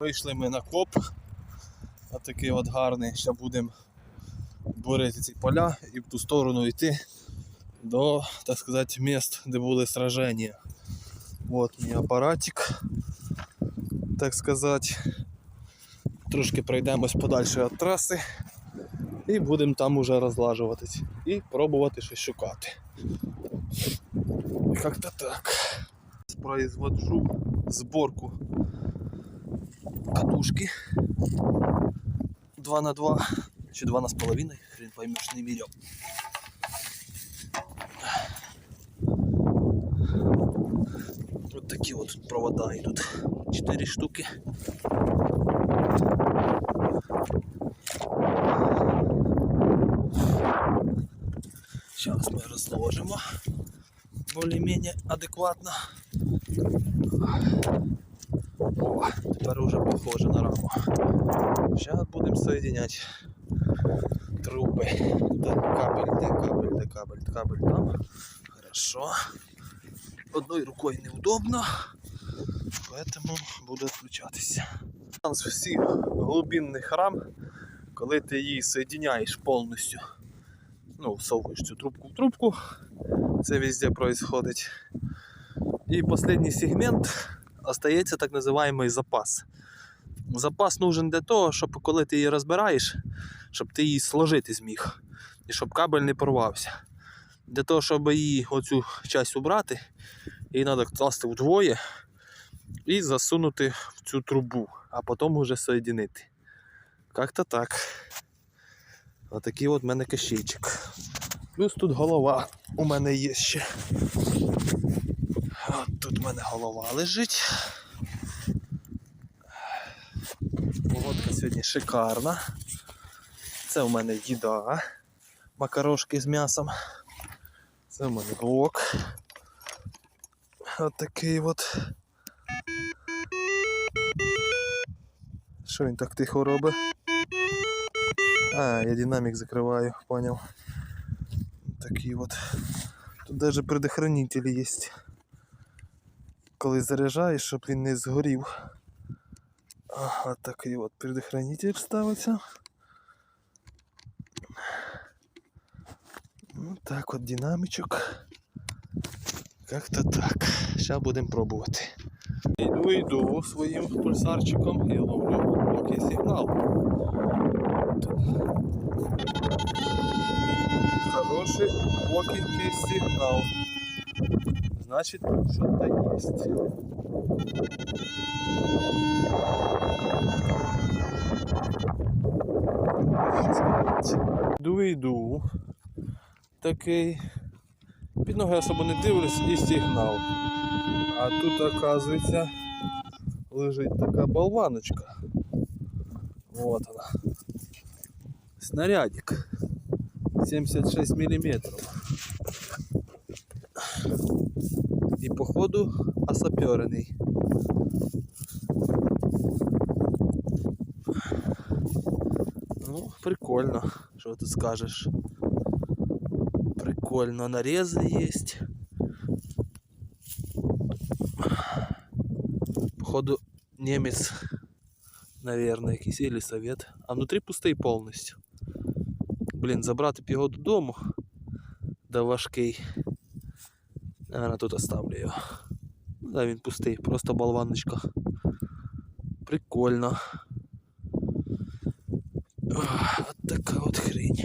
Вийшли ми на коп. Отакий от гарний. Ще будемо бурити ці поля і в ту сторону йти до, так сказати, міст, де були сраження. От мій апаратик, так сказати. Трошки пройдемось подальше від траси і будемо там уже розлажуватись і пробувати щось шукати. Як-то так. Производжу зборку катушки 2 на 2 чи 2 на з половиною, хрен поймеш, не міряв. Вот такі от тут провода йдуть. 4 штуки. Зараз ми розложимо більш-менш адекватно. Тепер уже похоже на раму. Зараз будемо соединяти труби. Так, кабель, де кабель, де кабель, кабель там. Хорошо. Одною рукою неудобно, поэтому буду відключатися. Всі глибинний храм, коли ти її соединяєш повністю. Ну, всовуєш цю трубку в трубку. Це везде происходить. І останній сегмент остається так називаємий запас. Запас нужен для того, щоб коли ти її розбираєш, щоб ти її сложити зміг. І щоб кабель не порвався. Для того, щоб її оцю часть убрати, її треба класти вдвоє і засунути в цю трубу, а потім вже соєдинити. Як-то так. Отакий от в мене кощейчик. Плюс тут голова у мене є ще. От тут в мене голова лежить. Погодка сьогодні шикарна. Це у мене їда. Макарошки з м'ясом. Це в мене блок. От такий от. Що він так тихо робить? А, я динамик закриваю, понял. Такий от. Тут даже предохранитель є. Коли заряджаєш, щоб він не згорів. Ага, такий от предохранитель ставиться. Ну так от динамичок. Как-то так. Зараз будемо пробувати. Йду, йду своїм пульсарчиком і ловлю поки сигнал. Хороший покінький сигнал. Значить, що-то есть. Йду, йду. Такий. Під ноги особо не дивлюсь і сигнал. А тут, оказується, лежить така болваночка. Вот она. Снарядик. 76 миллиметров. І походу осапьорений. Ну, прикольно, що ти скажеш. Прикольно, нарезы есть. Походу немец, наверное, якийсь или совет. А внутри пустий повністю. Блін, забрати б його додому. Да важкий. Наверное, тут оставлю його. Ну, Да, він пустий, просто болваночка. Прикольно. Ох, От така от хрень.